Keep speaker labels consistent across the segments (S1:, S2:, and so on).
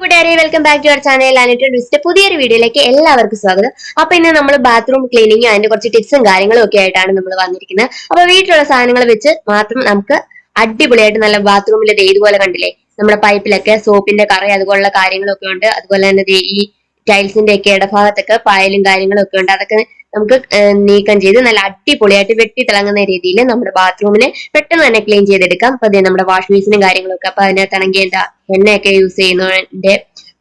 S1: കൂട്ടുകാരെ welcome back to our channel ആനിട്ട് twist പുതിയൊരു വീഡിയോയിലേക്ക് എല്ലാവർക്കും സ്വാഗതം. അപ്പൊ ഇന്ന് നമ്മൾ ബാത്റൂം ക്ലീനിങ് അതിന്റെ കുറച്ച് ടിപ്സും കാര്യങ്ങളും ഒക്കെ ആയിട്ടാണ് നമ്മൾ വന്നിരിക്കുന്നത്. അപ്പൊ വീട്ടിലുള്ള സാധനങ്ങൾ വെച്ച് മാത്രം നമുക്ക് അടിപൊളിയായിട്ട് നല്ല ബാത്റൂമിലെ ദേ ഇതുപോലെ കണ്ടില്ലേ? നമ്മുടെ പൈപ്പിലൊക്കെ സോപ്പിന്റെ കറ അതുപോലുള്ള കാര്യങ്ങളൊക്കെ ഉണ്ട്. അതുപോലെ തന്നെ ഈ ടൈൽസിന്റെ ഒക്കെ ഇടഭാഗത്തൊക്കെ പായലും കാര്യങ്ങളും ഒക്കെ ഉണ്ട്. അതൊക്കെ നമുക്ക് നീക്കം ചെയ്ത് നല്ല അടിപൊളിയായിട്ട് വെട്ടി തിളങ്ങുന്ന രീതിയിൽ നമ്മുടെ ബാത്റൂമിനെ പെട്ടെന്ന് തന്നെ ക്ലീൻ ചെയ്തെടുക്കാം. അപ്പൊ അതേ നമ്മുടെ വാഷ് ബേസിനും കാര്യങ്ങളൊക്കെ അപ്പൊ അതിനകത്താണെങ്കിൽ എന്താ എണ്ണയൊക്കെ യൂസ് ചെയ്യുന്നതിന്റെ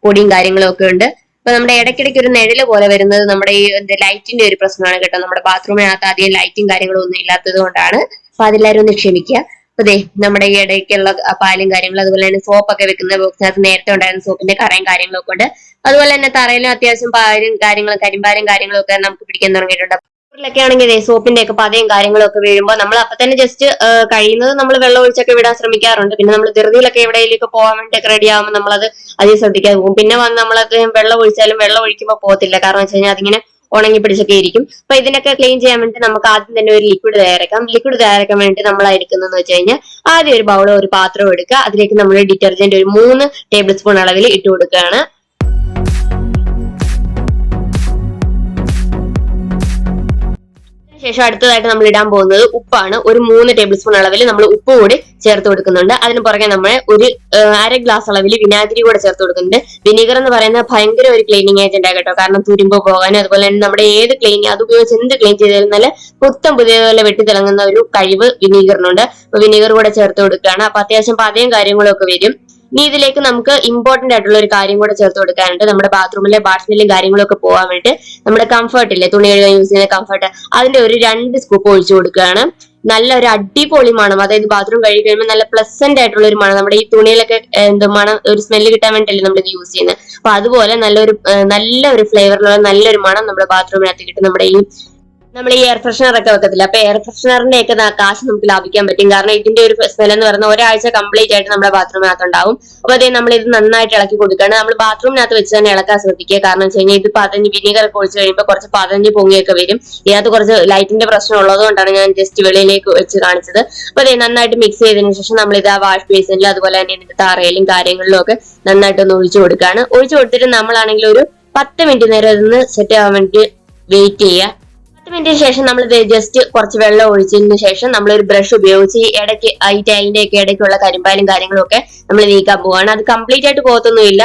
S1: പൊടിയും കാര്യങ്ങളും ഒക്കെ ഉണ്ട്. അപ്പൊ നമ്മുടെ ഇടയ്ക്കിടയ്ക്ക് ഒരു നിഴൽ പോലെ വരുന്നത് നമ്മുടെ ഈ ലൈറ്റിന്റെ ഒരു പ്രശ്നമാണ് കേട്ടോ. നമ്മുടെ ബാത്റൂമിനകത്ത് അധികം ലൈറ്റും കാര്യങ്ങളും ഒന്നും ഇല്ലാത്തത് കൊണ്ടാണ്. അപ്പൊ അതെല്ലാവരും ഒന്ന് ക്ഷമിക്കുക. ദേ നമ്മുടെ ഈ ഇടയ്ക്കുള്ള പാലും കാര്യങ്ങളും അതുപോലെ തന്നെ സോപ്പൊക്കെ വെക്കുന്ന ബോക്സിനകത്ത് നേരത്തെ ഉണ്ടായിരുന്ന സോപ്പിന്റെ കറയും കാര്യങ്ങളൊക്കെ ഉണ്ട്. അതുപോലെ തന്നെ തറയിലും അത്യാവശ്യം പാലും കാര്യങ്ങളും കരിമ്പാലും കാര്യങ്ങളും ഒക്കെ നമുക്ക് പിടിക്കാൻ തുടങ്ങിയിട്ടുണ്ട്. ൊക്കെ ആണെങ്കിൽ സോപ്പിന്റെ ഒക്കെ പതയും കാര്യങ്ങളും ഒക്കെ വീഴുമ്പോൾ നമ്മൾ അപ്പൊ തന്നെ ജസ്റ്റ് കഴിയുന്നത് നമ്മൾ വെള്ളം ഒഴിച്ചൊക്കെ വിടാൻ ശ്രമിക്കാറുണ്ട്. പിന്നെ നമ്മൾ ധൃതിയിലൊക്കെ എവിടെയെങ്കിലൊക്കെ പോകാൻ വേണ്ടിയൊക്കെ റെഡി ആകുമ്പോൾ നമ്മളത് അധികം ശ്രദ്ധിക്കാതെ പോകും. പിന്നെ വന്ന് നമ്മളത് വെള്ളം ഒഴിച്ചാലും വെള്ളം ഒഴിക്കുമ്പോൾ പോകത്തില്ല. കാരണം വെച്ച് കഴിഞ്ഞാൽ അതിങ്ങനെ ഉണങ്ങി പിടിച്ചൊക്കെ ഇരിക്കും. അപ്പൊ ഇതിനൊക്കെ ക്ലീൻ ചെയ്യാൻ വേണ്ടി നമുക്ക് ആദ്യം തന്നെ ഒരു ലിക്വിഡ് തയ്യാറാക്കാം. ലിക്വിഡ് തയ്യാറാക്കാൻ വേണ്ടി നമ്മൾ എടുക്കുന്നതെന്ന് വെച്ച് കഴിഞ്ഞാൽ ആദ്യം ഒരു ബൗളോ ഒരു പാത്രമോ എടുക്കുക. അതിലേക്ക് നമ്മൾ ഡിറ്റർജന്റ് ഒരു മൂന്ന് ടേബിൾ സ്പൂൺ അളവിൽ ഇട്ട് കൊടുക്കുകയാണ്. ശേഷം അടുത്തതായിട്ട് നമ്മൾ ഇടാൻ പോകുന്നത് ഉപ്പാണ്. ഒരു മൂന്ന് ടേബിൾ സ്പൂൺ അളവിൽ നമ്മൾ ഉപ്പ് കൂടി ചേർത്ത് കൊടുക്കുന്നുണ്ട്. അതിന് പുറകെ നമ്മൾ ഒരു അര ഗ്ലാസ് അളവിൽ വിനാഗിരി കൂടെ ചേർത്ത് കൊടുക്കുന്നുണ്ട്. വിനീഗർ എന്ന് പറയുന്നത് ഭയങ്കര ഒരു ക്ലീനിങ് ഏജന്റ് കേട്ടോ. കാരണം തുരുമ്പ് പോകാനും അതുപോലെ തന്നെ നമ്മുടെ ഏത് ക്ലീൻ അത് ഉപയോഗിച്ച് എന്ത് ക്ലീൻ ചെയ്താലും നല്ല പുത്തം പുതിയതുപോലെ വെട്ടിത്തിളങ്ങുന്ന ഒരു കഴിവ് വിനീഗറിനുണ്ട്. അപ്പൊ വിനീഗർ കൂടെ ചേർത്ത് കൊടുക്കുകയാണ്. അപ്പൊ അത്യാവശ്യം പതയും കാര്യങ്ങളും ഒക്കെ വരും. ഇനി ഇതിലേക്ക് നമുക്ക് ഇമ്പോർട്ടന്റ് ആയിട്ടുള്ള ഒരു കാര്യം കൂടെ ചേർത്ത് കൊടുക്കാനുണ്ട്. നമ്മുടെ ബാത്റൂമിലെ ബാഷ്മിലും കാര്യങ്ങളും ഒക്കെ പോകാൻ വേണ്ടി നമ്മുടെ കംഫർട്ട് ഇല്ലേ? തുണി കഴുകാൻ യൂസ് ചെയ്യുന്ന കംഫർട്ട് അതിന്റെ ഒരു രണ്ട് സ്കൂപ്പ് ഒഴിച്ചു കൊടുക്കുകയാണ്. നല്ല ഒരു അടിപൊളി മണം. അതായത് ബാത്റൂം കഴുകി കഴിയുമ്പോൾ നല്ല പ്ലസന്റ് ആയിട്ടുള്ള ഒരു മണം. നമ്മുടെ ഈ തുണിയിലൊക്കെ എന്തോ മണം ഒരു സ്മെല്ല് കിട്ടാൻ വേണ്ടിയല്ലേ നമ്മൾ ഇത് യൂസ് ചെയ്യുന്നത്. അപ്പൊ അതുപോലെ നല്ലൊരു നല്ല ഒരു ഫ്ലേവറിലുള്ള നല്ലൊരു മണം നമ്മുടെ ബാത്റൂമിനകത്ത് കിട്ടും. നമ്മുടെ ഈ നമ്മൾ ഈ എയർ ഫ്രഷ്നർ ഒക്കെ വെക്കത്തില്ല? അപ്പൊ എയർ ഫ്രഷ്നറിന്റെ ഒക്കെ കാശ് നമുക്ക് ലാഭിക്കാൻ പറ്റും. കാരണം ഇതിന്റെ ഒരു സ്മെൽ എന്ന് പറയുന്നത് ഒരാഴ്ച കംപ്ലീറ്റ് ആയിട്ട് നമ്മുടെ ബാത്റൂമിനകത്ത് ഉണ്ടാവും. അപ്പൊ അതേ നമ്മൾ ഇത് നന്നായിട്ട് ഇളക്കി കൊടുക്കുകയാണ്. നമ്മൾ ബാത്റൂമിനകത്ത് വെച്ച് തന്നെ ഇളക്കാൻ ശ്രദ്ധിക്കുക. കാരണം വെച്ച് കഴിഞ്ഞാൽ ഇത് പതഞ്ഞ് വിനീഗർ ഒക്കെ കഴിയുമ്പോൾ കുറച്ച് പതഞ്ഞ് പൊങ്ങിയൊക്കെ വരും. ഇതിനകത്ത് കുറച്ച് ലൈറ്റിന്റെ പ്രശ്നം ഉള്ളത് കൊണ്ടാണ് ഞാൻ ജസ്റ്റ് വെളിയിലേക്ക് വെച്ച് കാണിച്ചത്. അപ്പൊ അതേ നന്നായിട്ട് മിക്സ് ചെയ്തതിന് ശേഷം നമ്മൾ ഇത് ആ വാഷ് ബേസിനിലും അതുപോലെ തന്നെ ഇതിന്റെ തറയിലും കാര്യങ്ങളിലും ഒക്കെ നന്നായിട്ട് ഒന്ന് ഒഴിച്ചു കൊടുക്കുകയാണ്. ഒഴിച്ചു കൊടുത്തിട്ട് നമ്മളാണെങ്കിൽ ഒരു പത്ത് മിനിറ്റ് നേരം ഇതൊന്ന് സെറ്റ് ആവാൻ വേണ്ടി വെയിറ്റ് ചെയ്യുക. പത്ത് ശേഷം നമ്മൾ ജസ്റ്റ് കുറച്ച് വെള്ളം ഒഴിച്ചതിന് ശേഷം നമ്മൾ ഒരു ബ്രഷ് ഉപയോഗിച്ച് ഇടയ്ക്ക് ഈ ടൈലിന്റെ ഒക്കെ ഇടയ്ക്കുള്ള കരിമ്പാലും കാര്യങ്ങളും ഒക്കെ നമ്മൾ നീക്കാൻ പോവാണ്. അത് കംപ്ലീറ്റ് ആയിട്ട് പോകത്തൊന്നുമില്ല.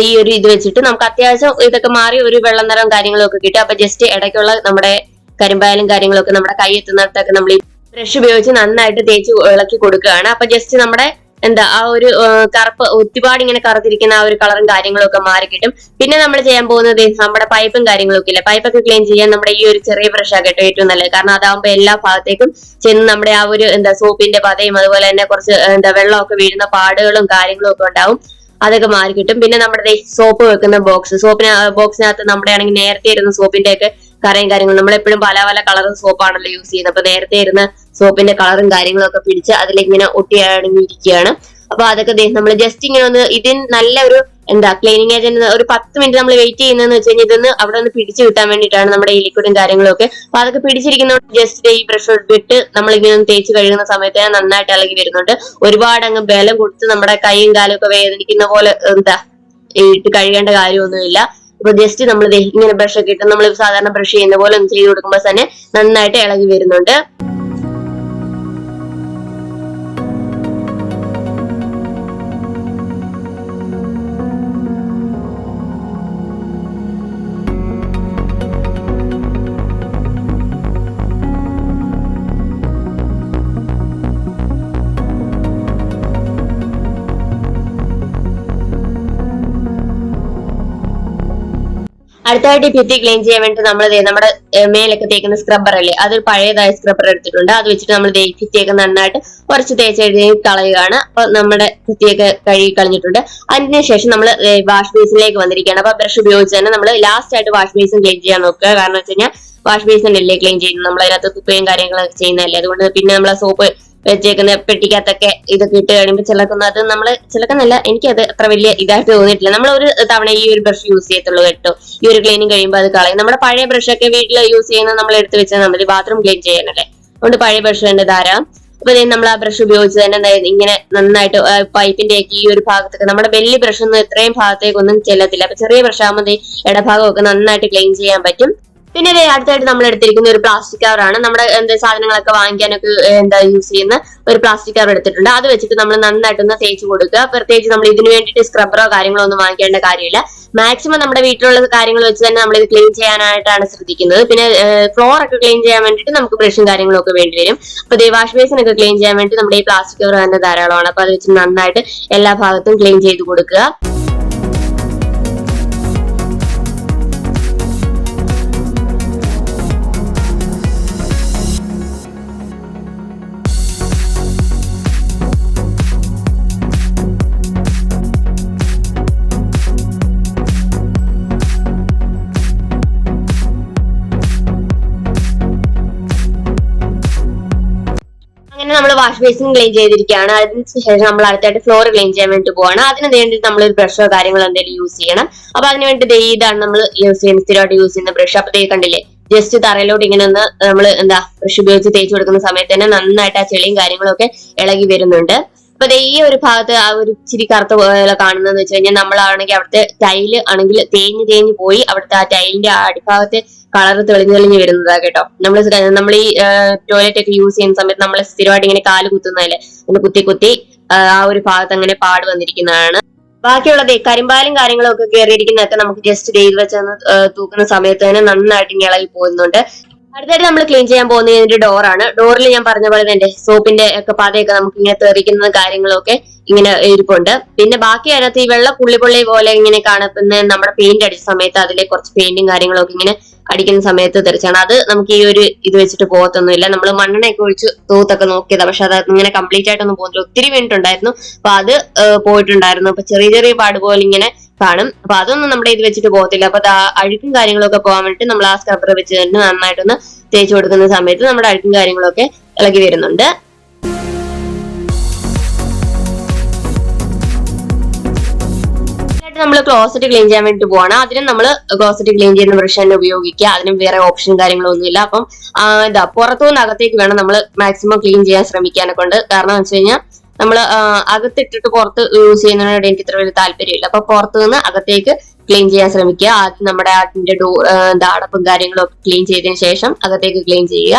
S1: ഈ ഒരു ഇത് വെച്ചിട്ട് നമുക്ക് അത്യാവശ്യം ഇതൊക്കെ മാറി ഒരു വെള്ളം നിറം കാര്യങ്ങളും ഒക്കെ കിട്ടും. അപ്പൊ ജസ്റ്റ് ഇടയ്ക്കുള്ള നമ്മുടെ കരിമ്പാലും കാര്യങ്ങളൊക്കെ നമ്മുടെ കൈ എത്തുന്നിടത്തൊക്കെ നമ്മൾ ഈ ബ്രഷ് ഉപയോഗിച്ച് നന്നായിട്ട് തേച്ച് ഇളക്കി കൊടുക്കുകയാണ്. അപ്പൊ ജസ്റ്റ് നമ്മുടെ എന്താ ആ ഒരു കറുപ്പ് ഒരുപാട് ഇങ്ങനെ കറുത്തിരിക്കുന്ന ആ ഒരു കളറും കാര്യങ്ങളും ഒക്കെ മാറി കിട്ടും. പിന്നെ നമ്മൾ ചെയ്യാൻ പോകുന്നത് നമ്മുടെ പൈപ്പും കാര്യങ്ങളൊക്കെ ഇല്ലേ? പൈപ്പൊക്കെ ക്ലീൻ ചെയ്യാൻ നമ്മുടെ ഈ ഒരു ചെറിയ ബ്രഷ് ആകട്ടെ ഏറ്റവും നല്ലത്. കാരണം അതാകുമ്പോൾ എല്ലാ ഭാഗത്തേക്കും ചെന്ന് നമ്മുടെ ആ ഒരു എന്താ സോപ്പിന്റെ പതയും അതുപോലെ തന്നെ കുറച്ച് എന്താ വെള്ളമൊക്കെ വീഴുന്ന പാടുകളും കാര്യങ്ങളും ഒക്കെ ഉണ്ടാവും. അതൊക്കെ മാറി കിട്ടും. പിന്നെ നമ്മുടെ സോപ്പ് വെക്കുന്ന ബോക്സ് സോപ്പിന് ബോക്സിനകത്ത് നമ്മുടെ ആണെങ്കിൽ നേരത്തെ ഇരുന്ന സോപ്പിന്റെ ഒക്കെ കറയും കാര്യങ്ങളും. നമ്മളെപ്പോഴും പല പല കളർ സോപ്പാണല്ലോ യൂസ് ചെയ്യുന്നത്. അപ്പൊ നേരത്തെ ഇരുന്ന സോപ്പിന്റെ കളറും കാര്യങ്ങളും ഒക്കെ പിടിച്ച് അതിലിങ്ങനെ ഒട്ടിയാണിരിക്കുകയാണ് അപ്പൊ അതൊക്കെ നമ്മൾ ജസ്റ്റ് ഇങ്ങനെ ഒന്ന് ഇതിന് നല്ല ഒരു എന്താ ക്ലീനിങ് ഏജന്റ് ഒരു പത്ത് മിനിറ്റ് നമ്മൾ വെയിറ്റ് ചെയ്യുന്നതെന്ന് വെച്ച് കഴിഞ്ഞാൽ ഇതൊന്ന് അവിടെ ഒന്ന് പിടിച്ചു കിട്ടാൻ വേണ്ടിയിട്ടാണ് നമ്മുടെ ഈ ലിക്വിഡും കാര്യങ്ങളും ഒക്കെ അപ്പൊ അതൊക്കെ പിടിച്ചിരിക്കുന്നതുകൊണ്ട് ജസ്റ്റ് ഈ ബ്രഷ് വിട്ട് നമ്മൾ ഇങ്ങനെ ഒന്ന് തേച്ച് കഴുകുന്ന സമയത്ത് നന്നായിട്ട് ഇളകി വരുന്നുണ്ട്. ഒരുപാട് അങ്ങ് ബലം കൊടുത്ത് നമ്മുടെ കൈയും കാലും ഒക്കെ വേദനിക്കുന്ന പോലെ എന്താ ഇട്ട് കഴുകേണ്ട കാര്യമൊന്നുമില്ല. അപ്പൊ ജസ്റ്റ് നമ്മൾ ഇങ്ങനെ ബ്രഷ് ഒക്കെ ഇട്ട് നമ്മൾ സാധാരണ ബ്രഷ് ചെയ്യുന്ന പോലെ ഒന്ന് ചെയ്ത് കൊടുക്കുമ്പോൾ തന്നെ നന്നായിട്ട് ഇളകി വരുന്നുണ്ട്. അടുത്തായിട്ട് ഭിത്തി ക്ലീൻ ചെയ്യാൻ വേണ്ടി നമ്മൾ നമ്മുടെ മേലൊക്കെ തേക്കുന്ന സ്ക്രബ്ബർ അല്ലേ? അത് പഴയതായ സ്ക്രബ്ബർ എടുത്തിട്ടുണ്ട്. അത് വെച്ചിട്ട് നമ്മൾ ഭിത്തിയൊക്കെ നന്നായിട്ട് കുറച്ച് തേച്ച് എഴുതി കളയുകയാണ്. അപ്പൊ നമ്മുടെ ഭിത്തിയൊക്കെ കഴുകി കളഞ്ഞിട്ടുണ്ട്. അതിനുശേഷം നമ്മൾ വാഷ് ബേസിലേക്ക് വന്നിരിക്കുകയാണ്. അപ്പൊ ബ്രഷ് ഉപയോഗിച്ച് തന്നെ നമ്മൾ ലാസ്റ്റ് ആയിട്ട് വാഷ് ബേസിൻ ക്ലീൻ ചെയ്യാൻ നോക്കുക. കാരണം വെച്ച് കഴിഞ്ഞാൽ വാഷ് ബേസിൻ അല്ലേ ക്ലീൻ ചെയ്യുന്നത്? നമ്മൾ അതിനകത്ത് തുപ്പയും കാര്യങ്ങളൊക്കെ ചെയ്യുന്നതല്ലേ? അതുകൊണ്ട് പിന്നെ നമ്മൾ സോപ്പ് വെച്ചേക്കുന്ന പെട്ടിക്കകത്തൊക്കെ ഇതൊക്കെ ഇട്ട് കഴിയുമ്പോൾ ചിലക്കൊന്നും അത് നമ്മൾ ചിലക്കെന്നല്ല എനിക്കത് അത്ര വലിയ ഇതായിട്ട് തോന്നിയിട്ടില്ല. നമ്മൾ ഒരു തവണ ഈ ഒരു ബ്രഷ് യൂസ് ചെയ്യത്തുള്ളൂ കേട്ടോ. ഈ ഒരു ക്ലീനിങ് കഴിയുമ്പോൾ അത് കളയും. നമ്മുടെ പഴയ ബ്രഷ് ഒക്കെ വീട്ടിൽ യൂസ് ചെയ്യുന്ന നമ്മൾ എടുത്ത് വെച്ചാൽ നമ്മൾ ബാത്റൂം ക്ലീൻ ചെയ്യാനല്ലേ. അതുകൊണ്ട് പഴയ ബ്രഷ് ഉണ്ട് ധാരാളം. അപ്പൊ നമ്മൾ ആ ബ്രഷ് ഉപയോഗിച്ച് തന്നെ ഇങ്ങനെ നന്നായിട്ട് പൈപ്പിന്റെ ഒക്കെ ഈ ഒരു ഭാഗത്തൊക്കെ നമ്മുടെ വലിയ ബ്രഷ് ഒന്നും ഇത്രയും ഭാഗത്തേക്കൊന്നും ചെല്ലത്തില്ല. അപ്പൊ ചെറിയ ബ്രഷ് ആകുമ്പോൾ ഇടഭാഗമൊക്കെ നന്നായിട്ട് ക്ലീൻ ചെയ്യാൻ പറ്റും. പിന്നെ അടുത്തായിട്ട് നമ്മൾ എടുത്തിരിക്കുന്ന ഒരു പ്ലാസ്റ്റിക് കവർ ആണ്. നമ്മുടെ എന്താ സാധനങ്ങളൊക്കെ വാങ്ങിക്കാനൊക്കെ എന്താ യൂസ് ചെയ്യുന്ന ഒരു പ്ലാസ്റ്റിക് കവർ എടുത്തിട്ടുണ്ട്. അത് വെച്ചിട്ട് നമ്മൾ നന്നായിട്ടൊന്ന് തേച്ച് കൊടുക്കുക. പ്രത്യേകിച്ച് നമ്മൾ ഇതിനു വേണ്ടിയിട്ട് സ്ക്രബറോ കാര്യങ്ങളോ ഒന്നും വാങ്ങിക്കേണ്ട കാര്യമില്ല. മാക്സിമം നമ്മുടെ വീട്ടിലുള്ള കാര്യങ്ങൾ വെച്ച് തന്നെ നമ്മൾ ഇത് ക്ലീൻ ചെയ്യാനായിട്ടാണ് ശ്രദ്ധിക്കുന്നത്. പിന്നെ ഫ്ലോർ ഒക്കെ ക്ലീൻ ചെയ്യാൻ വേണ്ടിയിട്ട് നമുക്ക് ബ്രഷും കാര്യങ്ങളും ഒക്കെ വേണ്ടി വരും. അപ്പൊ വാഷ് ബേസിൻ ഒക്കെ ക്ലീൻ ചെയ്യാൻ വേണ്ടി നമ്മുടെ ഈ പ്ലാസ്റ്റിക് കവർ തന്നെ ധാരാളമാണ്. അപ്പൊ അത് വെച്ച് നന്നായിട്ട് എല്ലാ ഭാഗത്തും ക്ലീൻ ചെയ്ത് കൊടുക്കുക. വാഷ് ബേസിൻ ക്ലീൻ ചെയ്തിരിക്കുകയാണ്. അതിനുശേഷം നമ്മൾ അടുത്തായിട്ട് ഫ്ലോർ ക്ലീൻ ചെയ്യാൻ വേണ്ടി പോവാണ്. അതിന് വേണ്ടി നമ്മൾ ഒരു ബ്രഷോ കാര്യങ്ങളോ എന്തെങ്കിലും യൂസ് ചെയ്യണം. അപ്പൊ അതിന് വേണ്ടി ദൈ ഇതാണ് നമ്മൾ യൂസ് ചെയ്യുന്ന സ്ഥിരമായിട്ട് യൂസ് ചെയ്യുന്ന ബ്രഷ് അപ്പൊ കണ്ടില്ലേ? ജസ്റ്റ് തറയിലോട്ട് ഇങ്ങനെ ഒന്ന് നമ്മൾ എന്താ ബ്രഷ് ഉപയോഗിച്ച് തേച്ച് കൊടുക്കുന്ന സമയത്ത് തന്നെ നന്നായിട്ട് ആ ചെളിയും കാര്യങ്ങളും ഒക്കെ ഇളകി വരുന്നുണ്ട്. അപ്പൊ ദൈ ഈ ഒരു ഭാഗത്ത് ആ ഒരു ഇച്ചിരി കറുത്ത പോലെ കാണുന്നതെന്ന് വെച്ച് കഴിഞ്ഞാൽ നമ്മളാണെങ്കിൽ അവിടുത്തെ ടൈൽ ആണെങ്കിൽ തേഞ്ഞ് തേഞ്ഞ് പോയി അവിടുത്തെ ആ ടൈലിന്റെ ആ അടിഭാഗത്തെ കളർ തെളിഞ്ഞ് തെളിഞ്ഞ് വരുന്നതാ കേട്ടോ. നമ്മൾ നമ്മൾ ഈ ടോയ്ലറ്റ് ഒക്കെ യൂസ് ചെയ്യുന്ന സമയത്ത് നമ്മൾ സ്ഥിരമായിട്ട് ഇങ്ങനെ കാൽ കുത്തുന്നതല്ലേ? അങ്ങനെ കുത്തി കുത്തി ആ, ഒരു ഭാഗത്ത് അങ്ങനെ പാട് വന്നിരിക്കുന്നതാണ്. ബാക്കിയുള്ളത് കരിമ്പാലും കാര്യങ്ങളും ഒക്കെ കയറിയിരിക്കുന്നതൊക്കെ നമുക്ക് ജസ്റ്റ് ചെയ്ത് വെച്ചൊന്ന് തൂക്കുന്ന സമയത്ത് തന്നെ നന്നായിട്ട് ഇങ്ങനെ ഇളകി പോകുന്നുണ്ട്. അടുത്തായിട്ട് നമ്മൾ ക്ലീൻ ചെയ്യാൻ പോകുന്ന ഇതിന്റെ ഡോറാണ് ഡോറിൽ ഞാൻ പറഞ്ഞ പോലെ തന്നെ സോപ്പിന്റെ ഒക്കെ പാതയൊക്കെ നമുക്ക് ഇങ്ങനെ തെറിക്കുന്ന കാര്യങ്ങളൊക്കെ ഇങ്ങനെ ഇരിപ്പുണ്ട്. പിന്നെ ബാക്കി അതിനകത്ത് ഈ വെള്ള പുള്ളിപ്പുള്ളി പോലെ ഇങ്ങനെ കാണപ്പെടുന്ന നമ്മുടെ പെയിന്റ് അടിച്ച സമയത്ത് അതിലെ കുറച്ച് പെയിന്റും കാര്യങ്ങളൊക്കെ ഇങ്ങനെ അടിക്കുന്ന സമയത്ത് തെറിച്ചാണ്. അത് നമുക്ക് ഈ ഒരു ഇത് വെച്ചിട്ട് പോകത്തൊന്നുമില്ല. നമ്മൾ മണ്ണെണ്ണയൊക്കെ ഒഴിച്ച് തൂത്തൊക്കെ നോക്കിയതാ. പക്ഷെ അത് ഇങ്ങനെ കംപ്ലീറ്റ് ആയിട്ടൊന്നും പോകുന്നില്ല. ഒത്തിരി വീണിട്ടുണ്ടായിരുന്നു അപ്പൊ അത് പോയിട്ടുണ്ടായിരുന്നു. അപ്പൊ ചെറിയ ചെറിയ പാട് പോലെ ഇങ്ങനെ കാണും. അപ്പൊ അതൊന്നും നമ്മുടെ ഇത് വെച്ചിട്ട് പോകത്തില്ല. അപ്പൊ അഴുക്കും കാര്യങ്ങളൊക്കെ പോകാൻ വേണ്ടിട്ട് നമ്മൾ ആ സ്ക്രബർ വെച്ച് തന്നെ നന്നായിട്ടൊന്ന് തേച്ച് കൊടുക്കുന്ന സമയത്ത് നമ്മുടെ അഴുക്കും കാര്യങ്ങളൊക്കെ ഇളകി വരുന്നുണ്ട്. നമ്മൾ ക്ലോസറ്റ് ക്ലീൻ ചെയ്യാൻ വേണ്ടി പോവാണ്. അതിന് നമ്മൾ ക്ലോസറ്റ് ക്ലീൻ ചെയ്യുന്ന ബ്രഷ് തന്നെ ഉപയോഗിക്കുക. അതിന് വേറെ ഓപ്ഷൻ കാര്യങ്ങളൊന്നുമില്ല അപ്പം ഇതാ പുറത്തുനിന്ന് അകത്തേക്ക് വേണം നമ്മൾ മാക്സിമം ക്ലീൻ ചെയ്യാൻ ശ്രമിക്കാനെ കൊണ്ട്. കാരണം എന്ന് വെച്ച് കഴിഞ്ഞാൽ നമ്മൾ അകത്തിട്ടിട്ട് പുറത്ത് യൂസ് ചെയ്യുന്നതിനോട് എനിക്ക് ഇത്ര വലിയ താല്പര്യമില്ല. അപ്പൊ പുറത്തു നിന്ന് അകത്തേക്ക് ക്ലീൻ ചെയ്യാൻ ശ്രമിക്കുക. ആദ്യം നമ്മുടെ അതിന്റെ ഡോ എന്താ അടപ്പും കാര്യങ്ങളും ഒക്കെ ക്ലീൻ ചെയ്തതിന് ശേഷം അകത്തേക്ക് ക്ലീൻ ചെയ്യുക.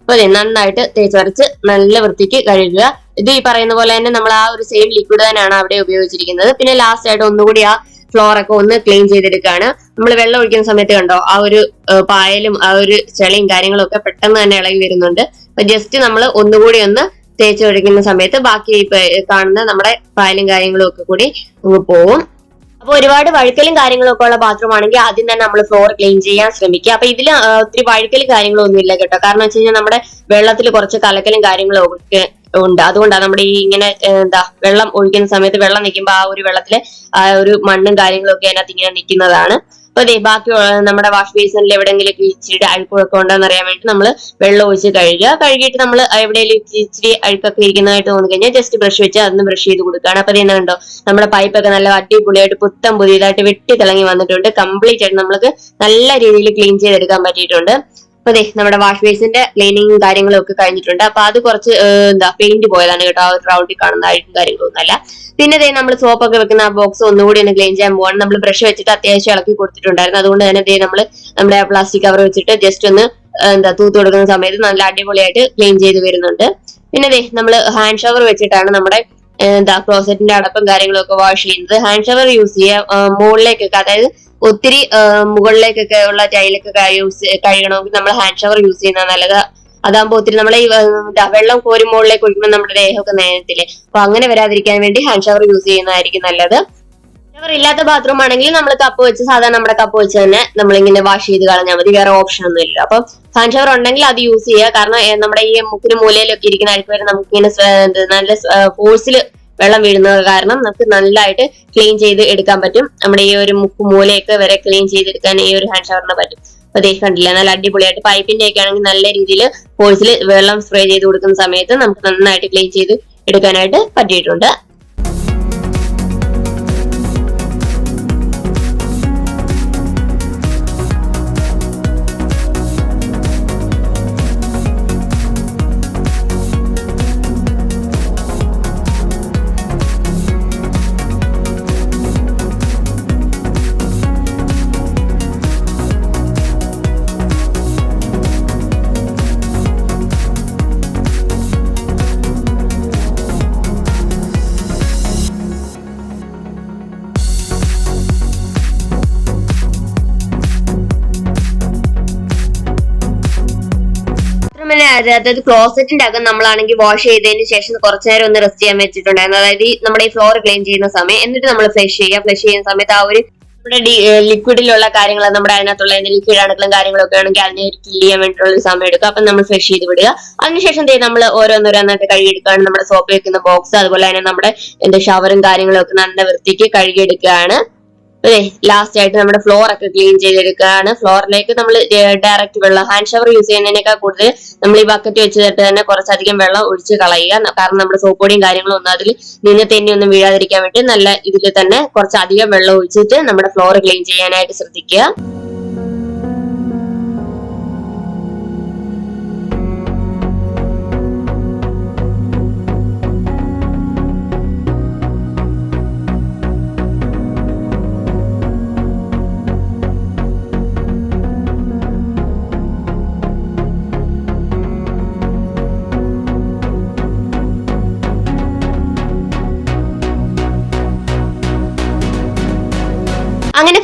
S1: അപ്പൊ നന്നായിട്ട് തേച്ചരച്ച് നല്ല വൃത്തിക്ക് കഴുകുക. ഇത് ഈ പറയുന്ന പോലെ തന്നെ നമ്മൾ ആ ഒരു സെയിം ലിക്വിഡ് തന്നെയാണ് അവിടെ ഉപയോഗിച്ചിരിക്കുന്നത്. പിന്നെ ലാസ്റ്റ് ആയിട്ട് ഒന്നുകൂടി ആ ഫ്ലോർ ഒക്കെ ഒന്ന് ക്ലീൻ ചെയ്തെടുക്കുകയാണ് നമ്മൾ വെള്ളം ഒഴിക്കുന്ന സമയത്ത് കണ്ടോ ആ ഒരു പായലും ആ ഒരു ചെളിയും കാര്യങ്ങളും ഒക്കെ പെട്ടെന്ന് തന്നെ ഇളകി വരുന്നുണ്ട്. അപ്പൊ ജസ്റ്റ് നമ്മൾ ഒന്നുകൂടി ഒന്ന് തേച്ച് ഒഴിക്കുന്ന സമയത്ത് ബാക്കി കാണുന്ന നമ്മുടെ പായലും കാര്യങ്ങളും ഒക്കെ കൂടി പോവും. അപ്പൊ ഒരുപാട് വഴുക്കലും കാര്യങ്ങളും ഒക്കെ ഉള്ള ബാത്റൂം ആണെങ്കിൽ ആദ്യം തന്നെ നമ്മൾ ഫ്ലോർ ക്ലീൻ ചെയ്യാൻ ശ്രമിക്കുക. അപ്പൊ ഇതിൽ ഒത്തിരി വഴുക്കലും കാര്യങ്ങളും ഒന്നും ഇല്ല കേട്ടോ. കാരണം വെച്ച് കഴിഞ്ഞാൽ നമ്മുടെ വെള്ളത്തിൽ കുറച്ച് കലക്കലും കാര്യങ്ങളും ഒക്കെ ഉണ്ട്. അതുകൊണ്ടാണ് നമ്മുടെ ഈ ഇങ്ങനെ എന്താ വെള്ളം ഒഴിക്കുന്ന സമയത്ത് വെള്ളം നിൽക്കുമ്പോൾ ആ ഒരു വെള്ളത്തിൽ ആ ഒരു മണ്ണും കാര്യങ്ങളും ഒക്കെ അതിനകത്ത് ഇങ്ങനെ നിൽക്കുന്നതാണ് അപ്പൊ അതെ ബാക്കി നമ്മുടെ വാഷ് ബേസിനിൽ എവിടെയെങ്കിലും ഇച്ചിരി അഴുക്കൊക്കെ ഉണ്ടോന്ന് അറിയാൻ വേണ്ടി നമ്മൾ വെള്ളം ഒഴിച്ച് കഴുകുക. കഴുകിയിട്ട് നമ്മൾ എവിടെയെങ്കിലും ഇച്ചിരി അഴുക്കൊക്കെ ഇരിക്കുന്നതായിട്ട് തോന്നി കഴിഞ്ഞാൽ ജസ്റ്റ് ബ്രഷ് വെച്ച് അതൊന്ന് ബ്രഷ് ചെയ്ത് കൊടുക്കുകയാണ്. അപ്പൊ ഇത് കണ്ടോ നമ്മുടെ പൈപ്പൊക്കെ നല്ല അടിപൊളിയായിട്ട് പുത്തം പുതിയതായിട്ട് വെട്ടി തിളങ്ങി വന്നിട്ടുണ്ട്. കംപ്ലീറ്റ് ആയിട്ട് നമ്മൾക്ക് നല്ല രീതിയിൽ ക്ലീൻ ചെയ്തെടുക്കാൻ പറ്റിയിട്ടുണ്ട്. അപ്പൊ ദേ നമ്മുടെ വാഷ് ബേസിന്റെ ക്ലീനിങ്ങും കാര്യങ്ങളും ഒക്കെ കഴിഞ്ഞിട്ടുണ്ട്. അപ്പൊ അത് കുറച്ച് എന്താ പെയിന്റ് പോയതാണ് കേട്ടോ. ആ റൗണ്ടിൽ കാണുന്ന അഴുക്കും ഒന്നല്ല പിന്നെ ദേ നമ്മൾ സോപ്പ് ഒക്കെ വെക്കുന്ന ആ ബോക്സ് ഒന്നുകൂടി ഒന്ന് ക്ലീൻ ചെയ്യാൻ പോവാണ്. നമ്മൾ ബ്രഷ് വെച്ചിട്ട് അത്യാവശ്യം ഇളക്കി കൊടുത്തിട്ടുണ്ടായിരുന്നു. അതുകൊണ്ട് തന്നെ ദേ നമ്മൾ നമ്മുടെ പ്ലാസ്റ്റിക് കവർ വെച്ചിട്ട് ജസ്റ്റ് ഒന്ന് എന്താ തൂത്ത് കൊടുക്കുന്ന സമയത്ത് നല്ല അടിപൊളിയായിട്ട് ക്ലീൻ ചെയ്ത് വരുന്നുണ്ട്. പിന്നെ ദേ നമ്മൾ ഹാൻഡ് ഷവർ വെച്ചിട്ടാണ് നമ്മുടെ എന്താ ക്ലോസറ്റിന്റെ അടപ്പും കാര്യങ്ങളൊക്കെ വാഷ് ചെയ്യുന്നത്. ഹാൻഡ് ഷവർ യൂസ് ചെയ്യുക മുകളിലേക്കൊക്കെ. അതായത് ഒത്തിരി മുകളിലേക്കൊക്കെ ഉള്ള ടൈലൊക്കെ യൂസ് കഴുകണമെങ്കിൽ നമ്മൾ ഹാൻഡ് ഷവർ യൂസ് ചെയ്യുന്ന നല്ലത്. അതാകുമ്പോൾ ഒത്തിരി നമ്മളെ ഈ വെള്ളം കോരി മുകളിലേക്ക് ഒഴിക്കുമ്പോൾ നമ്മുടെ ദേഹമൊക്കെ നേരത്തില്ലേ. അപ്പൊ അങ്ങനെ വരാതിരിക്കാൻ വേണ്ടി ഹാൻഡ് ഷവർ യൂസ് ചെയ്യുന്നതായിരിക്കും നല്ലത്. ഷവർ ഇല്ലാത്ത ബാത്റൂം ആണെങ്കിൽ നമ്മൾ കപ്പ് വെച്ച് സാധാരണ നമ്മുടെ കപ്പ് വെച്ച് തന്നെ നമ്മളിങ്ങനെ വാഷ് ചെയ്ത് കളഞ്ഞാൽ മതി. വേറെ ഓപ്ഷൻ ഒന്നും ഇല്ല. അപ്പൊ ഹാൻഡ് ഷവർ ഉണ്ടെങ്കിൽ അത് യൂസ് ചെയ്യുക. കാരണം നമ്മുടെ ഈ മുക്കിന് മൂലയിലൊക്കെ ഇരിക്കുന്ന അഴുക്ക് വരെ നമുക്ക് ഇങ്ങനെ നല്ല ഫോഴ്സിൽ വെള്ളം വീഴുന്നത് കാരണം നമുക്ക് നല്ലതായിട്ട് ക്ലീൻ ചെയ്ത് എടുക്കാൻ പറ്റും. നമ്മുടെ ഈ ഒരു മുക്ക് മൂലയൊക്കെ വരെ ക്ലീൻ ചെയ്തെടുക്കാൻ ഈ ഒരു ഹാൻഡ് ഷവറിന് പറ്റും. അപ്പൊ ദേ കണ്ടില്ല നല്ല അടിപൊളിയായിട്ട് പൈപ്പിന്റെ ഒക്കെ ആണെങ്കിൽ നല്ല രീതിയിൽ ഫോഴ്സിൽ വെള്ളം സ്പ്രേ ചെയ്ത് കൊടുക്കുന്ന സമയത്ത് നമുക്ക് നന്നായിട്ട് ക്ലീൻ ചെയ്ത് എടുക്കാനായിട്ട് പറ്റിയിട്ടുണ്ട്. അതായത് ക്ലോസറ്റിന്റെ അകം നമ്മളാണെങ്കിൽ വാഷ് ചെയ്തതിന് ശേഷം കുറച്ചു നേരം ഒന്ന് റെസ്റ്റ് ചെയ്യാൻ വെച്ചിട്ടുണ്ടായിരുന്നു. അതായത് നമ്മുടെ ഈ ഫ്ലോർ ക്ലീൻ ചെയ്യുന്ന സമയം എന്നിട്ട് നമ്മൾ ഫ്ലഷ് ചെയ്യുക. ഫ്ലഷ് ചെയ്യുന്ന സമയത്ത് ആ ഒരു നമ്മുടെ ലിക്വിഡിലുള്ള കാര്യങ്ങൾ നമ്മുടെ അതിനകത്തുള്ള എന്തെങ്കിലും കീഴണുക്കളും കാര്യങ്ങളൊക്കെ ആണെങ്കിൽ അതിനെ കില്ല് ചെയ്യാൻ വേണ്ടിയിട്ടുള്ള സമയം എടുക്കുക. അപ്പം നമ്മൾ ഫ്രഷ് ചെയ്ത് വിടുക. അതിനുശേഷം നമ്മൾ ഓരോന്നോരോന്നായിട്ട് കഴുകിയെടുക്കുകയാണ്. നമ്മുടെ സോപ്പ് വെക്കുന്ന ബോക്സ് അതുപോലെ തന്നെ നമ്മുടെ എന്താ ഷവറും കാര്യങ്ങളും ഒക്കെ നല്ല വൃത്തിക്ക് കഴുകിയെടുക്കുകയാണ്. അതെ ലാസ്റ്റ് ആയിട്ട് നമ്മുടെ ഫ്ലോർ ഒക്കെ ക്ലീൻ ചെയ്തെടുക്കുകയാണ്. ഫ്ലോറിലേക്ക് നമ്മൾ ഡയറക്റ്റ് വെള്ളം ഹാൻഡ് ഷവർ യൂസ് ചെയ്യുന്നതിനേക്കാൾ കൂടുതൽ നമ്മൾ ഈ ബക്കറ്റ് വെച്ചിട്ട് തന്നെ കുറച്ചധികം വെള്ളം ഒഴിച്ച് കളയുക. കാരണം നമ്മുടെ സോപ്പ് കാര്യങ്ങളും ഒന്നും അതിൽ നിന്ന് തന്നെ ഒന്നും വീഴാതിരിക്കാൻ വേണ്ടി നല്ല ഇതിൽ തന്നെ കുറച്ചധികം വെള്ളം ഒഴിച്ചിട്ട് നമ്മുടെ ഫ്ലോർ ക്ലീൻ ചെയ്യാനായിട്ട് ശ്രദ്ധിക്കുക.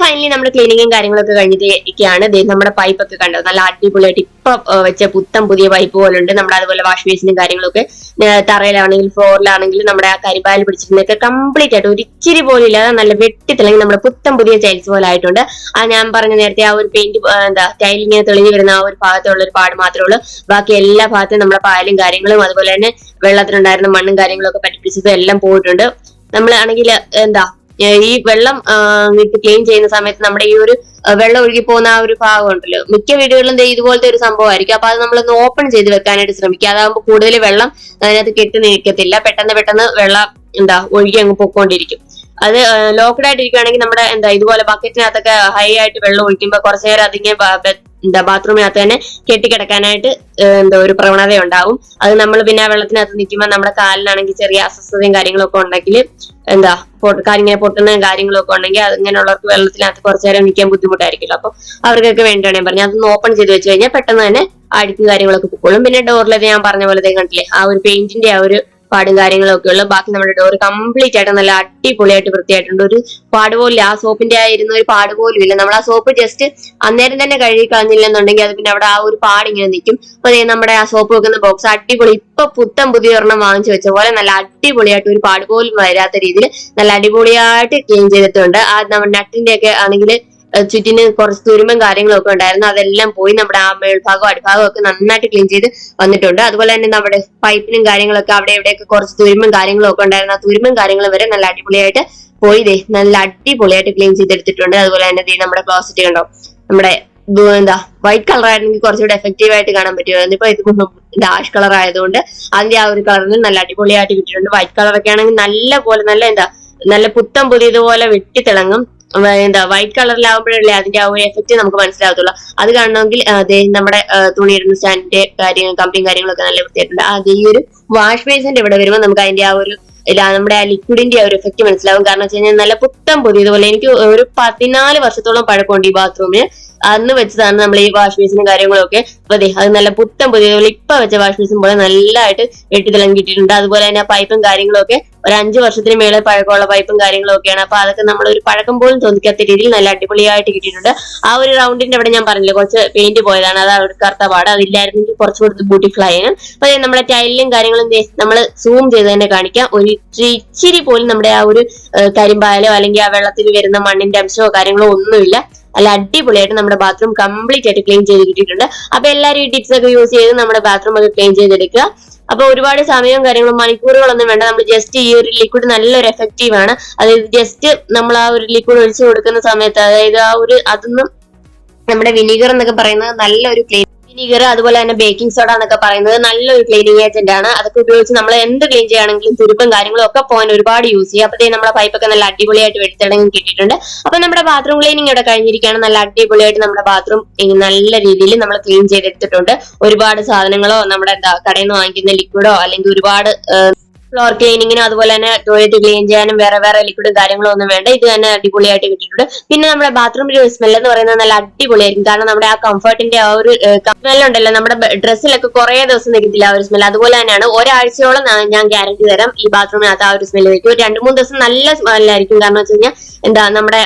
S1: ഫൈനലി നമ്മുടെ ക്ലീനിങ്ങും കാര്യങ്ങളൊക്കെ കഴിഞ്ഞിട്ടൊക്കെയാണ് നമ്മുടെ പൈപ്പ് ഒക്കെ കണ്ടത്. നല്ല അടിപൊളിയായിട്ട് ഇപ്പൊ വെച്ച പുത്തൻ പുതിയ പൈപ്പ് പോലെ ഉണ്ട് നമ്മുടെ അതുപോലെ വാഷ് ബേസിനും കാര്യങ്ങളൊക്കെ തറയിലാണെങ്കിലും ഫ്ലോറിലാണെങ്കിലും നമ്മുടെ ആ കരിമ്പായിൽ പിടിച്ചിരുന്നൊക്കെ കംപ്ലീറ്റ് ആയിട്ട് ഒരു ഇച്ചിരി പോലും ഇല്ലാതെ നല്ല വെട്ടി നമ്മുടെ പുത്തൻ പുതിയ ടൈൽസ് പോലെ ആയിട്ടുണ്ട്. ആ ഞാൻ പറഞ്ഞ നേരത്തെ ആ ഒരു പെയിന്റ് എന്താ ടൈൽ ഇങ്ങനെ തെളിഞ്ഞു വരുന്ന ആ ഒരു ഭാഗത്തുള്ള ഒരു പാട് മാത്രമേ ഉള്ളൂ. ബാക്കി എല്ലാ ഭാഗത്തും നമ്മുടെ പായലും കാര്യങ്ങളും അതുപോലെ തന്നെ വെള്ളത്തിലുണ്ടായിരുന്ന മണ്ണും കാര്യങ്ങളൊക്കെ പറ്റിപ്പിച്ചതും എല്ലാം പോയിട്ടുണ്ട്. നമ്മളാണെങ്കിൽ എന്താ ഈ വെള്ളം ക്ലീൻ ചെയ്യുന്ന സമയത്ത് നമ്മുടെ ഈ ഒരു വെള്ളം ഒഴുകി പോകുന്ന ആ ഒരു ഭാഗം ഉണ്ടല്ലോ. മിക്ക വീടുകളിലും ഇതുപോലത്തെ ഒരു സംഭവമായിരിക്കും. അപ്പൊ അത് നമ്മളൊന്ന് ഓപ്പൺ ചെയ്ത് വെക്കാനായിട്ട് ശ്രമിക്കുക. അതാകുമ്പോൾ കൂടുതൽ വെള്ളം അതിനകത്ത് കെട്ടി നിൽക്കത്തില്ല. പെട്ടെന്ന് പെട്ടെന്ന് വെള്ളം എന്താ ഒഴുകി അങ്ങ് പൊക്കോണ്ടിരിക്കും അത് ലോക്ക്ഡ് ആയിട്ടിരിക്കുകയാണെങ്കിൽ നമ്മുടെ എന്താ ഇതുപോലെ ബക്കറ്റിനകത്തൊക്കെ ഹൈ ആയിട്ട് വെള്ളം ഒഴിക്കുമ്പോൾ കുറച്ചു നേരം അതിങ്ങനെ എന്താ ബാത്റൂമിനകത്ത് തന്നെ കെട്ടിക്കിടക്കാനായിട്ട് എന്താ ഒരു പ്രവണത ഉണ്ടാവും. അത് നമ്മൾ പിന്നെ ആ വെള്ളത്തിനകത്ത് നിൽക്കുമ്പോൾ നമ്മുടെ കാലിനാണെങ്കിൽ ചെറിയ അസ്വസ്ഥതയും കാര്യങ്ങളൊക്കെ ഉണ്ടെങ്കിൽ എന്താ കാലിങ്ങനെ പൊട്ടുന്ന കാര്യങ്ങളൊക്കെ ഉണ്ടെങ്കിൽ അങ്ങനെയുള്ളവർക്ക് വെള്ളത്തിനകത്ത് കുറച്ചു നേരം നിൽക്കാൻ ബുദ്ധിമുട്ടായിരിക്കുമല്ലോ അപ്പൊ അവർക്കൊക്കെ വേണ്ടിയാണ് ഞാൻ പറഞ്ഞത്. അതൊന്ന് ഓപ്പൺ ചെയ്ത് വെച്ച് കഴിഞ്ഞാൽ പെട്ടെന്ന് തന്നെ അഴുക്കും കാര്യങ്ങളൊക്കെ പൊക്കോളും. പിന്നെ ഡോറിലത് ഞാൻ പറഞ്ഞ പോലെ കണ്ടില്ലേ ആ ഒരു പെയിന്റിന്റെ ആ ഒരു പാടും കാര്യങ്ങളൊക്കെ ഉള്ളു. ബാക്കി നമ്മുടെ ഡോർ കംപ്ലീറ്റ് ആയിട്ട് നല്ല അടിപൊളിയായിട്ട് വൃത്തിയായിട്ടുണ്ട്. ഒരു പാട് പോലും ആ സോപ്പിന്റെ ആയിരുന്ന ഒരു പാട് പോലും ഇല്ല. നമ്മൾ ആ സോപ്പ് ജസ്റ്റ് അന്നേരം തന്നെ കഴുകി കളഞ്ഞില്ലെന്നുണ്ടെങ്കിൽ അത് പിന്നെ അവിടെ ആ ഒരു പാട് ഇങ്ങനെ നിൽക്കും. അപ്പൊ നമ്മുടെ ആ സോപ്പ് വെക്കുന്ന ബോക്സ് അടിപൊളി. ഇപ്പൊ പുത്തൻ പുതിയ ഒരെണ്ണം വാങ്ങിച്ചു വെച്ച പോലെ നല്ല അടിപൊളിയായിട്ട് ഒരു പാട് പോലും വരാത്ത രീതിയിൽ നല്ല അടിപൊളിയായിട്ട് ക്ലീൻ ചെയ്തിട്ടുണ്ട്. ആ നമ്മുടെ നട്ടിന്റെ ഒക്കെ ആണെങ്കിൽ ചുറ്റിന് കുറച്ച് തുരുമ്പും കാര്യങ്ങളൊക്കെ ഉണ്ടായിരുന്നു. അതെല്ലാം പോയി നമ്മുടെ ആ മേൽഭാഗവും അടിഭാഗം ഒക്കെ നന്നായിട്ട് ക്ലീൻ ചെയ്ത് വന്നിട്ടുണ്ട്. അതുപോലെ തന്നെ നമ്മുടെ പൈപ്പിനും കാര്യങ്ങളൊക്കെ അവിടെ ഇവിടെയൊക്കെ കുറച്ച് തുരുമ്പും കാര്യങ്ങളും ഒക്കെ ഉണ്ടായിരുന്നു. ആ തുരുമ്പും കാര്യങ്ങളും വരെ നല്ല അടിപൊളിയായിട്ട് പോയി ദേ നല്ല അടിപൊളിയായിട്ട് ക്ലീൻ ചെയ്തെടുത്തിട്ടുണ്ട്. അതുപോലെ തന്നെ ദേ നമ്മുടെ ക്ലോസറ്റ് കണ്ടോ? നമ്മുടെ എന്താ വൈറ്റ് കളർ ആയിരുന്നെങ്കിൽ കുറച്ചുകൂടെ എഫക്റ്റീവ് ആയിട്ട് കാണാൻ പറ്റുമായിരുന്നു. ഇപ്പൊ ഇത് ഡാഷ് കളർ ആയതുകൊണ്ട് അതിന്റെ ആ ഒരു കളറിന് നല്ല അടിപൊളിയായിട്ട് കിട്ടിയിട്ടുണ്ട്. വൈറ്റ് കളർ ഒക്കെ ആണെങ്കിൽ നല്ല പോലെ നല്ല എന്താ നല്ല പുത്തം പുതിയതുപോലെ വെട്ടിത്തിളങ്ങും. എന്താ വൈറ്റ് കളറിലാവുമ്പോഴല്ലേ അതിന്റെ ആ ഒരു എഫക്റ്റ് നമുക്ക് മനസ്സിലാവത്തുള്ളൂ. അത് കാണണമെങ്കിൽ നമ്മുടെ തുണി ഇടുന്ന സ്റ്റാൻഡിന്റെ കാര്യങ്ങൾ കമ്പിയും കാര്യങ്ങളൊക്കെ നല്ല വൃത്തിയായിട്ടുണ്ട്. അത് ഈ ഒരു വാഷ് ബേസിന്റെ ഇവിടെ വരുമ്പോൾ നമുക്ക് അതിന്റെ ആ ഒരു നമ്മുടെ ആ ലിക്വിഡിന്റെ ആ ഒരു എഫക്റ്റ് മനസ്സിലാവും. കാരണം വെച്ച് കഴിഞ്ഞാൽ നല്ല പുത്തം പുതിയതുപോലെ എനിക്ക് ഒരു പതിനാല് വർഷത്തോളം പഴക്കമുണ്ട് ഈ ബാത്റൂമിന് അന്ന് വെച്ചതാണ് നമ്മൾ ഈ വാഷ് ബേസിനും കാര്യങ്ങളൊക്കെ. അപ്പൊ അതെ നല്ല പുത്തൻ പുതിയ ഇപ്പൊ വെച്ച വാഷ് മെഷീൻ പോലെ നല്ലതായിട്ട് വെട്ടി കിട്ടിയിട്ടുണ്ട്. അതുപോലെ തന്നെ ആ പൈപ്പും കാര്യങ്ങളൊക്കെ ഒരു അഞ്ച് വർഷത്തിന് മേലെ പഴക്കമുള്ള പൈപ്പും കാര്യങ്ങളും ഒക്കെയാണ് അപ്പൊ അതൊക്കെ നമ്മൾ ഒരു പഴക്കം പോലും തോന്നിക്കാത്ത രീതിയിൽ നല്ല അടിപൊളിയായിട്ട് കിട്ടിയിട്ടുണ്ട്. ആ ഒരു റൗണ്ടിന്റെ അവിടെ ഞാൻ പറഞ്ഞില്ല കുറച്ച് പെയിന്റ് പോയതാണ്. അത് അവിടെ കറുത്ത പാട് അതില്ലായിരുന്നെങ്കിൽ കുറച്ചുകൂടി ബ്യൂട്ടിഫുൾ ആയിരുന്നു അപ്പൊ നമ്മുടെ ടൈലിലും കാര്യങ്ങളും നമ്മൾ സൂം ചെയ്ത് തന്നെ കാണിക്കാം. ഒരു ഇച്ചിരി പോലും നമ്മുടെ ആ ഒരു കരിമ്പാലോ അല്ലെങ്കിൽ ആ വെള്ളത്തിൽ വരുന്ന മണ്ണിന്റെ അംശമോ കാര്യങ്ങളോ ഒന്നുമില്ല. നല്ല അടിപൊളിയായിട്ട് നമ്മുടെ ബാത്റൂം കംപ്ലീറ്റ് ആയിട്ട് ക്ലീൻ ചെയ്ത് കിട്ടിയിട്ടുണ്ട്. അപ്പൊ എല്ലാവരും ഈ ടിപ്സ് ഒക്കെ യൂസ് ചെയ്ത് നമ്മുടെ ബാത്റൂം ഒക്കെ ക്ലീൻ ചെയ്തെടുക്കുക അപ്പൊ ഒരുപാട് സമയവും കാര്യങ്ങളും മണിക്കൂറുകളൊന്നും വേണ്ട. നമ്മൾ ജസ്റ്റ് ഈ ഒരു ലിക്വിഡ് നല്ലൊരു എഫക്റ്റീവ് ആണ്. അതായത് ജസ്റ്റ് നമ്മൾ ആ ഒരു ലിക്വിഡ് ഒഴിച്ചു കൊടുക്കുന്ന സമയത്ത് അതായത് ആ ഒരു അതൊന്നും നമ്മുടെ വിനീഗർ എന്നൊക്കെ പറയുന്നത് നല്ലൊരു ക്ലീൻ വിനീഗർ അതുപോലെ തന്നെ ബേക്കിംഗ് സോഡ എന്നൊക്കെ പറയുന്നത് നല്ലൊരു ക്ലീനിങ് ഏജന്റ് ആണ്. അതൊക്കെ ഉപയോഗിച്ച് നമ്മൾ എന്ത് ക്ലീൻ ചെയ്യുകയാണെങ്കിലും തുരുപ്പും കാര്യങ്ങളും ഒക്കെ പോകാൻ ഒരുപാട് യൂസ് ചെയ്യും. അപ്പത്തേ നമ്മുടെ പൈപ്പൊക്കെ നല്ല അടിപൊളിയായിട്ട് വെട്ടിത്തിടങ്ങി കിട്ടിയിട്ടുണ്ട്. അപ്പൊ നമ്മുടെ ബാത്റൂം ക്ലീനിങ് ഇവിടെ കഴിഞ്ഞിരിക്കുകയാണ്. നല്ല അടിപൊളിയായിട്ട് നമ്മുടെ ബാത്റൂം നല്ല രീതിയിൽ നമ്മൾ ക്ലീൻ ചെയ്തെടുത്തിട്ടുണ്ട്. ഒരുപാട് സാധനങ്ങളോ നമ്മുടെ എന്താ കടയിൽ നിന്ന് വാങ്ങിക്കുന്ന ലിക്വിഡോ അല്ലെങ്കിൽ ഒരുപാട് ഫ്ലോർ ക്ലീനിങ്ങിനും അതുപോലെ തന്നെ ടോയ്ലറ്റ് ക്ലീൻ ചെയ്യാനും വേറെ വേറെ ലിക്വിഡും കാര്യങ്ങളും ഒന്നും വേണ്ട. ഇത് തന്നെ അടിപൊളിയായിട്ട് കിട്ടിയിട്ടുണ്ട്. പിന്നെ നമ്മുടെ ബാത്റൂമിന്റെ ഒരു സ്മെൽ എന്ന് പറയുന്നത് നല്ല അടിപൊളിയായിരിക്കും. കാരണം നമ്മുടെ ആ കംഫർട്ടിന്റെ ആ ഒരു സ്മെൽ ഉണ്ടല്ലോ. നമ്മുടെ ഡ്രസ്സിലൊക്കെ കുറെ ദിവസം നിൽക്കത്തില്ല ആ ഒരു സ്മെൽ അതുപോലെ തന്നെയാണ് ഒരാഴ്ചയോളം ഞാൻ- ഗ്യാരണ്ടി തരാം ഈ ബാത്റൂമിനകത്ത് ആ ഒരു സ്മെൽ നിൽക്കും. ഒരു രണ്ട് മൂന്ന് ദിവസം നല്ല സ്മെല്ലായിരിക്കും കാരണം വെച്ച് കഴിഞ്ഞാൽ എന്താ നമ്മുടെ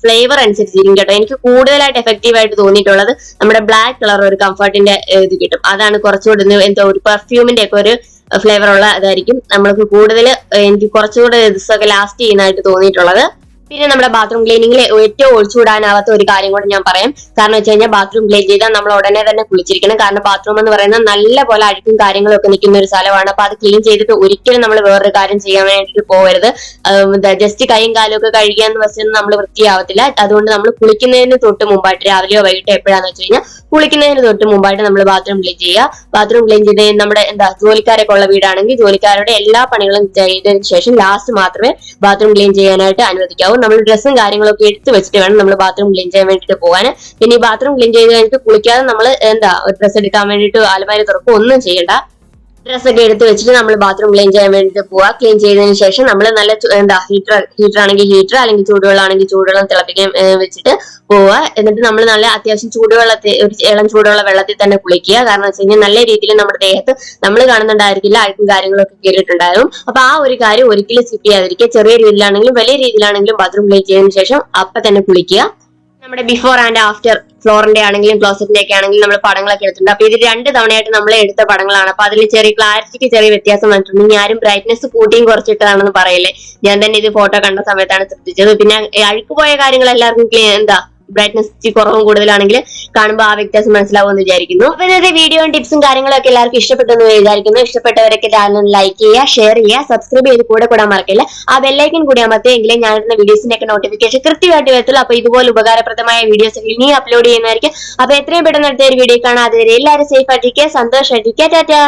S1: ഫ്ലേവർ അനുസരിച്ചിരിക്കും കേട്ടോ. എനിക്ക് കൂടുതലായിട്ട് എഫക്റ്റീവ് ആയിട്ട് തോന്നിയിട്ടുള്ളത് നമ്മുടെ ബ്ലാക്ക് കളർ ഒരു കംഫർട്ടിന്റെ ഇത് കിട്ടും. അതാണ് കുറച്ചുകൂടി എന്തോ ഒരു പെർഫ്യൂമിന്റെ ഒക്കെ ഒരു ഫ്ലേവർ ഉള്ള ഇതായിരിക്കും. നമ്മൾക്ക് കൂടുതൽ എനിക്ക് കുറച്ചുകൂടെ ദിവസമൊക്കെ ലാസ്റ്റ് ചെയ്യുന്നതായിട്ട് തോന്നിയിട്ടുള്ളത്. പിന്നെ നമ്മുടെ ബാത്റൂം ക്ലീനിങ്ങിൽ ഏറ്റവും ഒഴിച്ചുകൂടാനാവാത്ത ഒരു കാര്യം കൂടെ ഞാൻ പറയാം. കാരണം വെച്ച് കഴിഞ്ഞാൽ ബാത്റൂം ക്ലീൻ ചെയ്താൽ നമ്മൾ ഉടനെ തന്നെ കുളിച്ചിരിക്കണം. കാരണം ബാത്റൂം എന്ന് പറയുന്നത് നല്ല പോലെ അഴുക്കും കാര്യങ്ങളും ഒക്കെ നിൽക്കുന്ന ഒരു സ്ഥലമാണ്. അപ്പൊ അത് ക്ലീൻ ചെയ്തിട്ട് ഒരിക്കലും നമ്മൾ വേറൊരു കാര്യം ചെയ്യാൻ വേണ്ടിയിട്ട് പോകരുത് ജസ്റ്റ് കൈയും കാലും ഒക്കെ കഴുകിയാന്ന് വെച്ചാൽ നമ്മൾ വൃത്തിയാവത്തില്ല. അതുകൊണ്ട് നമ്മൾ കുളിക്കുന്നതിന് തൊട്ട് മുമ്പായിട്ട് രാവിലെയോ വൈകിട്ടോ എപ്പോഴാന്ന് വെച്ച് കഴിഞ്ഞാൽ കുളിക്കുന്നതിന് തൊട്ട് മുമ്പായിട്ട് നമ്മൾ ബാത്റൂം ക്ലീൻ ചെയ്യുക. ബാത്റൂം ക്ലീൻ ചെയ്ത് നമ്മുടെ എന്താ ജോലിക്കാരൊക്കെ ഉള്ള വീടാണെങ്കിൽ ജോലിക്കാരുടെ എല്ലാ പണികളും ചെയ്തതിനു ശേഷം ലാസ്റ്റ് മാത്രമേ ബാത്റൂം ക്ലീൻ ചെയ്യാനായിട്ട് അനുവദിക്കാവൂ. നമ്മൾ ഡ്രസ്സും കാര്യങ്ങളൊക്കെ എടുത്ത് വെച്ചിട്ട് വേണം നമ്മൾ ബാത്റൂം ക്ലീൻ ചെയ്യാൻ വേണ്ടിയിട്ട് പോകാൻ. പിന്നെ ഈ ബാത്റൂം ക്ലീൻ ചെയ്ത് കഴിഞ്ഞിട്ട് കുളിക്കാതെ നമ്മൾ എന്താ ഡ്രസ്സ് എടുക്കാൻ വേണ്ടിയിട്ട് ആലുമാരി തുറക്കും. ഒന്നും ചെയ്യണ്ട. ഡ്രസ്സൊക്കെ എടുത്ത് വെച്ചിട്ട് നമ്മൾ ബാത്റൂം ക്ലീൻ ചെയ്യാൻ വേണ്ടിയിട്ട് പോവാ. ക്ലീൻ ചെയ്തതിന് ശേഷം നമ്മൾ നല്ല എന്താ ഹീറ്റർ ഹീറ്റർ ആണെങ്കിൽ ഹീറ്റർ അല്ലെങ്കിൽ ചൂടുവെള്ളം ആണെങ്കിൽ ചൂടുവെള്ളം തിളപ്പിക്കാൻ വെച്ചിട്ട് പോവുക എന്നിട്ട് നമ്മൾ നല്ല അത്യാവശ്യം ചൂടുവെള്ളത്തിൽ ഒരു ഇളം ചൂടുള്ള വെള്ളത്തിൽ തന്നെ കുളിക്കുക. കാരണം വെച്ച് കഴിഞ്ഞാൽ നല്ല രീതിയിൽ നമ്മുടെ ദേഹത്ത് നമ്മൾ കാണുന്നുണ്ടായിരിക്കില്ല അഴുക്കും കാര്യങ്ങളൊക്കെ കയറിയിട്ടുണ്ടാകും അപ്പൊ ആ ഒരു കാര്യം ഒരിക്കലും സ്കിപ്പ് ചെയ്യാതിരിക്കുക. ചെറിയ രീതിയിലാണെങ്കിലും വലിയ രീതിയിലാണെങ്കിലും ബാത്റൂം ക്ലീൻ ചെയ്തതിനു ശേഷം അപ്പൊ തന്നെ കുളിക്കുക. നമ്മുടെ ബിഫോർ ആൻഡ് ആഫ്റ്റർ ഫ്ലോറിന്റെ ആണെങ്കിലും ക്ലോസറ്റിന്റെ ഒക്കെ ആണെങ്കിലും നമ്മൾ പടങ്ങളൊക്കെ എടുത്തിട്ടുണ്ട്. അപ്പൊ ഇത് രണ്ട് തവണയായിട്ട് നമ്മൾ എടുത്ത പടങ്ങളാണ്. അപ്പൊ അതിൽ ചെറിയ ക്ലാരിറ്റിക്ക് ചെറിയ വ്യത്യാസം വന്നിട്ടുണ്ട്. ഇനി ആരും ബ്രൈറ്റ്നസ് കൂട്ടിയും കുറച്ചിട്ടാണെന്ന് പറയല്ലേ? ഞാൻ തന്നെ ഇത് ഫോട്ടോ കണ്ട സമയത്താണ് ശ്രദ്ധിച്ചത്. പിന്നെ അഴുക്കുപോയ കാര്യങ്ങൾ എല്ലാവർക്കും എന്താ? ബ്രൈറ്റ്നസ് കുറവും കൂടുതലാണെങ്കിൽ കാണുമ്പോൾ ആ വ്യത്യാസം മനസ്സിലാവുമെന്ന് വിചാരിക്കുന്നു. അപ്പൊ ഇന്നത്തെ വീഡിയോയും ടിപ്സും കാര്യങ്ങളൊക്കെ എല്ലാവർക്കും ഇഷ്ടപ്പെട്ടെന്ന് വിചാരിക്കുന്നു. ഇഷ്ടപ്പെട്ടവരൊക്കെ ചാനൽ ലൈക്ക് ചെയ്യുക ഷെയർ ചെയ്യുക സബ്സ്ക്രൈബ് ചെയ്ത് കൂടെ കൂടാൻ മറക്കില്ല. ആ ബെല്ലൈക്കൻ കൂടി ഞാൻ ഇടുന്ന വീഡിയോസിന്റെ ഒക്കെ നോട്ടിഫിക്കേഷൻ കൃത്യമായിട്ട് വരത്തുള്ളൂ. അപ്പൊ ഇതുപോലെ ഉപകാരപ്രദമായ വീഡിയോസ് ഇനി അപ്ലോഡ് ചെയ്യുന്നതായിരിക്കും. അപ്പൊ എത്രയും പെട്ടെന്ന് അടുത്ത ഒരു വീഡിയോ കാണാം. അതുവരെ എല്ലാവരും സേഫ് ആയിട്ടിരിക്കുക സന്തോഷമായിട്ടിരിക്കുക ടാറ്റാ.